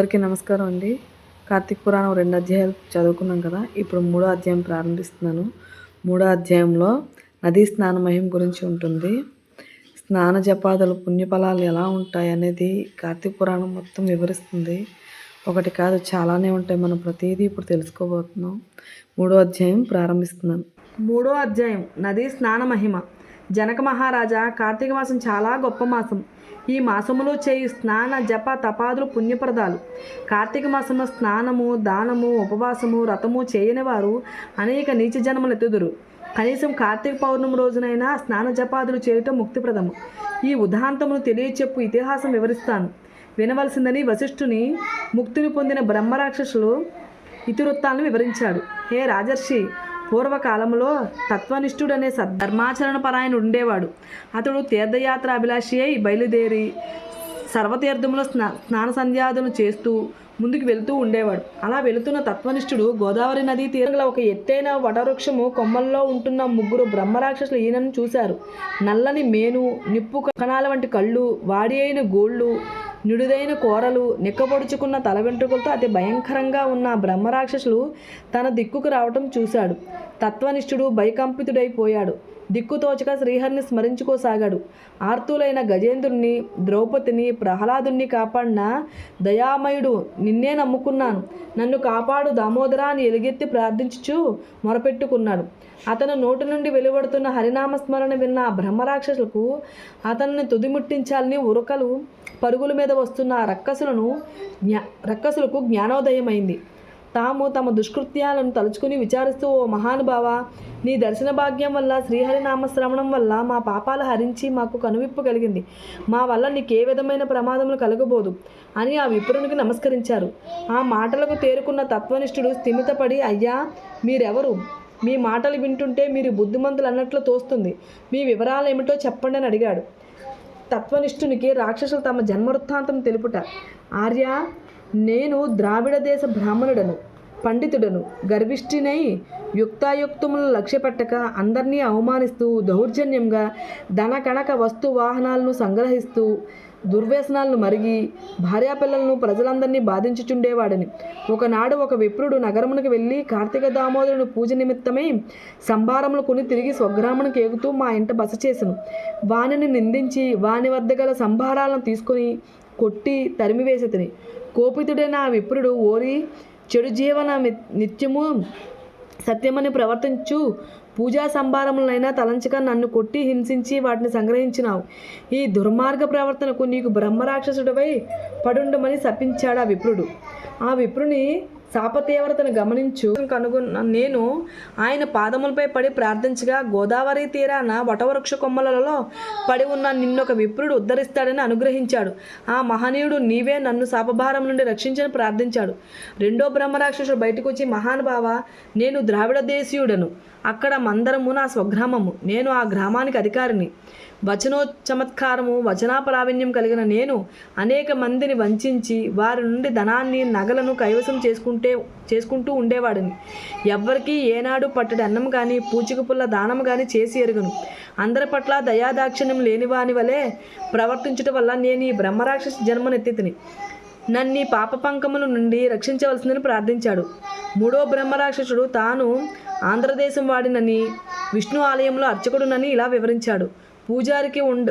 అందరికీ నమస్కారం అండి. కార్తీక పురాణం రెండు అధ్యాయాలు చదువుకున్నాం కదా ఇప్పుడు మూడో అధ్యాయం ప్రారంభిస్తున్నాను. మూడో అధ్యాయంలో నదీ స్నాన మహిమ గురించి ఉంటుంది. స్నాన జపాదులు పుణ్యఫలాలు ఎలా ఉంటాయి అనేది కార్తీక పురాణం మొత్తం వివరిస్తుంది. ఒకటి కాదు చాలానే ఉంటాయి. మనం ప్రతిదీ ఇప్పుడు తెలుసుకోబోతున్నాం. మూడో అధ్యాయం ప్రారంభిస్తున్నాను. మూడో అధ్యాయం నదీ స్నాన మహిమ జనక మహారాజా కార్తీక మాసం చాలా గొప్ప మాసం. ఈ మాసములో చేయు స్నాన జప తపాదులు పుణ్యప్రదాలు. కార్తీక మాసంలో స్నానము దానము ఉపవాసము వ్రతము చేయని వారు అనేక నీచ జన్మలు ఎత్తుదురు. కనీసం కార్తీక పౌర్ణమి రోజునైనా స్నాన జపాదులు చేయటం ముక్తిప్రదము. ఈ ఉదాంతమును తెలియచెప్పు ఇతిహాసం వివరిస్తాను. వినవలసిందని వశిష్ఠుని ముక్తిని పొందిన బ్రహ్మరాక్షసులు ఇతివృత్తాలను వివరించాడు. హే రాజర్షి పూర్వకాలంలో తత్వనిష్ఠుడనే సద్ధర్మాచరణ పరాయణ ఉండేవాడు. అతడు తీర్థయాత్ర అభిలాషి అయి బయలుదేరి సర్వతీర్థంలో స్నా స్నాన సంధ్యాదులు చేస్తూ ముందుకు వెళుతూ ఉండేవాడు. అలా వెళుతున్న తత్వనిష్ఠుడు గోదావరి నదీ తీరంలో ఒక ఎత్తైన వటవృక్షము కొమ్మల్లో ఉంటున్న ముగ్గురు బ్రహ్మరాక్షసులు ఈయనను చూశారు. నల్లని మేను నిప్పు కణాల వంటి కళ్ళు వాడి అయిన గోళ్ళు నిడుదైన కూరలు నిక్కబొడుచుకున్న తల వెంట్రుకలతో అతి భయంకరంగా ఉన్న బ్రహ్మరాక్షసులు తన దిక్కుకు రావటం చూశాడు. తత్వనిష్ఠుడు భయకంపితుడైపోయాడు. దిక్కుతోచక శ్రీహరిని స్మరించుకోసాగాడు. ఆర్తులైన గజేంద్రుణ్ణి ద్రౌపదిని ప్రహ్లాదుని కాపాడిన దయామయుడు నిన్నే నమ్ముకున్నాను. నన్ను కాపాడు దామోదరా అని ఎలుగెత్తి ప్రార్థించుచు మొరపెట్టుకున్నాడు. అతను నోటి నుండి వెలువడుతున్న హరినామస్మరణ విన్న బ్రహ్మరాక్షసులకు అతన్ని తుదిముట్టించాలని ఉరకలు పరుగుల మీద వస్తున్న రక్కసులను జ్ఞా రక్కసులకు జ్ఞానోదయమైంది. తాము తమ దుష్కృత్యాలను తలుచుకుని విచారిస్తూ ఓ మహానుభావ నీ దర్శన భాగ్యం వల్ల శ్రీహరినామ శ్రవణం వల్ల మా పాపాలు హరించి మాకు కనువిప్పు కలిగింది. మా వల్ల నీకే విధమైన ప్రమాదములు కలగబోదు అని ఆ విప్రునికి నమస్కరించారు. ఆ మాటలకు తేరుకున్న తత్వనిష్ఠుడు స్థిమితపడి అయ్యా మీరెవరు? మీ మాటలు వింటుంటే మీరు బుద్ధిమంతులు అన్నట్లు తోస్తుంది. మీ వివరాలు ఏమిటో చెప్పండి అని అడిగాడు. తత్వనిష్ఠునికి రాక్షసులు తమ జన్మవృత్తాంతం తెలుపుట. ఆర్య నేను ద్రావిడ దేశ బ్రాహ్మణుడను పండితుడను గర్విష్ఠినై యుక్తాయుక్తములను లక్ష్యపెట్టక అందరినీ అవమానిస్తూ దౌర్జన్యంగా ధన కణక వస్తు వాహనాలను సంగ్రహిస్తూ దుర్వ్యసనాలను మరిగి భార్యాపిల్లలను ప్రజలందరినీ బాధించుచుండేవాడని. ఒకనాడు ఒక విప్రుడు నగరమునకు వెళ్ళి కార్తీక దామోదరుని పూజ నిమిత్తమై సంభారములు కొని తిరిగి స్వగ్రామునికి ఏగుతూ మా ఇంట బస చేసను. వానిని నిందించి వాని వద్ద గల సంభారాలను తీసుకొని కొట్టి తరిమివేసి తిని కోపితుడైన ఆ విప్రుడు ఓరి చెడు జీవన నిత్యము సత్యమని ప్రవర్తించు పూజా సంభారములైనా తలంచక నన్ను కొట్టి హింసించి వాటిని సంగ్రహించినావు. ఈ దుర్మార్గ ప్రవర్తనకు నీకు బ్రహ్మరాక్షసుడివై పడుండమని శపించాడు ఆ విప్రుడు. ఆ విప్రుని శాపతీవ్రతను గమనించు. కనుగొన్న నేను ఆయన పాదములపై పడి ప్రార్థించగా గోదావరి తీరాన వటవృక్ష కొమ్మలలో పడి ఉన్న నిన్నొక విప్రుడు ఉద్ధరిస్తాడని అనుగ్రహించాడు. ఆ మహనీయుడు నీవే నన్ను శాపభారం నుండి రక్షించని ప్రార్థించాడు. రెండో బ్రహ్మరాక్షసుడు బయటకు వచ్చి మహానుభావ నేను ద్రావిడ దేశీయుడను అక్కడ మందరము నా స్వగ్రామము. నేను ఆ గ్రామానికి అధికారిని. వచనో చమత్కారము వచనా ప్రావీణ్యం కలిగిన నేను అనేక మందిని వంచించి వారి నుండి ధనాన్ని నగలను కైవసం చేసుకుంటే చేసుకుంటూ ఉండేవాడిని. ఎవ్వరికీ ఏనాడు పట్టడి అన్నం కానీ పూచిక పుల్ల దానం కానీ చేసి ఎరుగను. అందరి పట్ల దయాదాక్షిణ్యం లేనివాని వలె ప్రవర్తించటం వల్ల నేను ఈ బ్రహ్మరాక్షస జన్మనెత్తితిని. నన్ను పాప పంకముల నుండి రక్షించవలసిందని ప్రార్థించాడు. మూడో బ్రహ్మరాక్షసుడు తాను ఆంధ్రదేశం వాడినని విష్ణు ఆలయంలో అర్చకుడునని ఇలా వివరించాడు. పూజారికి ఉండ.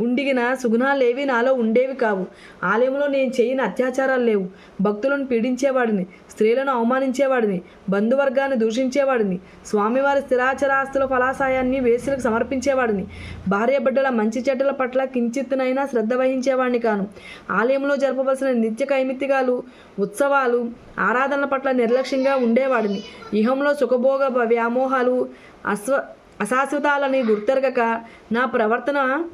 ఉండిగిన సుగుణాలేవి నాలో ఉండేవి కావు. ఆలయంలో నేను చేయని అత్యాచారాలు లేవు. భక్తులను పీడించేవాడిని స్త్రీలను అవమానించేవాడిని బంధువర్గాన్ని దూషించేవాడిని స్వామివారి స్థిరాచరాస్తుల ఫలాసాయాన్ని వేసులకు సమర్పించేవాడిని భార్య బిడ్డల మంచి చెడ్డల పట్ల కించిత్తునైనా శ్రద్ధ వహించేవాడిని కాను. ఆలయంలో జరపవలసిన నిత్య కైమిత్తిగాలు ఉత్సవాలు ఆరాధనల పట్ల నిర్లక్ష్యంగా ఉండేవాడిని. ఇహంలో సుఖభోగ వ్యామోహాలు అస్వ అశాశ్వతాలని గుర్తెరగక నా ప్రవర్తన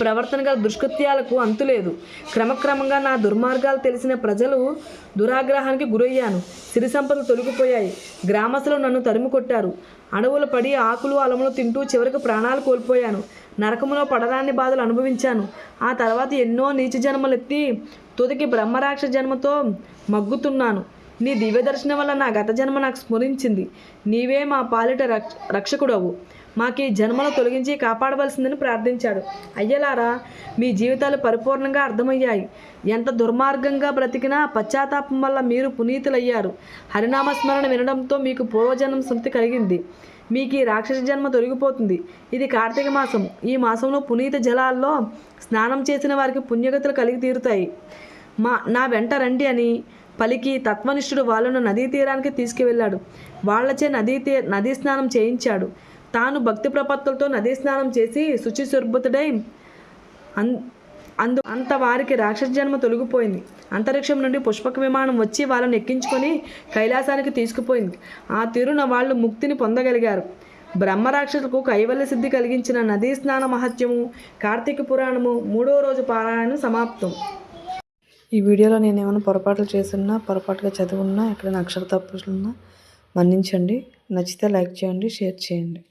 ప్రవర్తన గల దుష్కృత్యాలకు అంతులేదు క్రమక్రమంగా నా దుర్మార్గాలు తెలిసిన ప్రజలు దురాగ్రహానికి గురయ్యాను. సిరి సంపదలు తొలగిపోయాయి. గ్రామస్తులు నన్ను తరిమి కొట్టారు. అడవులు పడి ఆకులు అలములు తింటూ చివరికి ప్రాణాలు కోల్పోయాను. నరకములో పడరాని బాధలు అనుభవించాను. ఆ తర్వాత ఎన్నో నీచ జన్మలెత్తి తుదికి బ్రహ్మరాక్ష జన్మతో మగ్గుతున్నాను. నీ దివ్య దర్శనం వల్ల నా గత జన్మ నాకు స్మరించింది నీవే మా పాలిట రక్ష రక్షకుడవు. మాకు ఈ జన్మను తొలగించి కాపాడవలసిందని ప్రార్థించాడు. అయ్యలారా మీ జీవితాలు పరిపూర్ణంగా అర్థమయ్యాయి. ఎంత దుర్మార్గంగా బ్రతికినా పశ్చాత్తాపం వల్ల మీరు పునీతులయ్యారు. హరినామస్మరణ వినడంతో మీకు పూర్వజన్మ స్మృతి కలిగింది. మీకు ఈ రాక్షస జన్మ తొలగిపోతుంది. ఇది కార్తీక మాసం. ఈ మాసంలో పునీత జలాల్లో స్నానం చేసిన వారికి పుణ్యగతులు కలిగి తీరుతాయి. మా నా వెంట రండి అని పలికి తత్వనిష్ఠుడు వాళ్ళను నదీ తీరానికి తీసుకువెళ్ళాడు. వాళ్ళచే నదీ తీ నదీ స్నానం చేయించాడు. తాను భక్తి ప్రపత్తులతో నదీ స్నానం చేసి శుచి సుర్భుతుడై అన్ అందు అంత వారికి రాక్షస జన్మ తొలగిపోయింది. అంతరిక్షం నుండి పుష్పక విమానం వచ్చి వాళ్ళని ఎక్కించుకొని కైలాసానికి తీసుకుపోయింది. ఆ తీరున వాళ్ళు ముక్తిని పొందగలిగారు. బ్రహ్మరాక్షసులకు కైవల్య సిద్ధి కలిగించిన నదీ స్నాన మహత్యము కార్తీక పురాణము మూడో రోజు పారాయణం సమాప్తం. ఈ వీడియోలో నేను ఏమైనా పొరపాట్లు చేస్తున్నా పొరపాటుగా చదువున్నా ఎక్కడైనా అక్షర తప్పులున్నా మన్నించండి. నచ్చితే లైక్ చేయండి షేర్ చేయండి.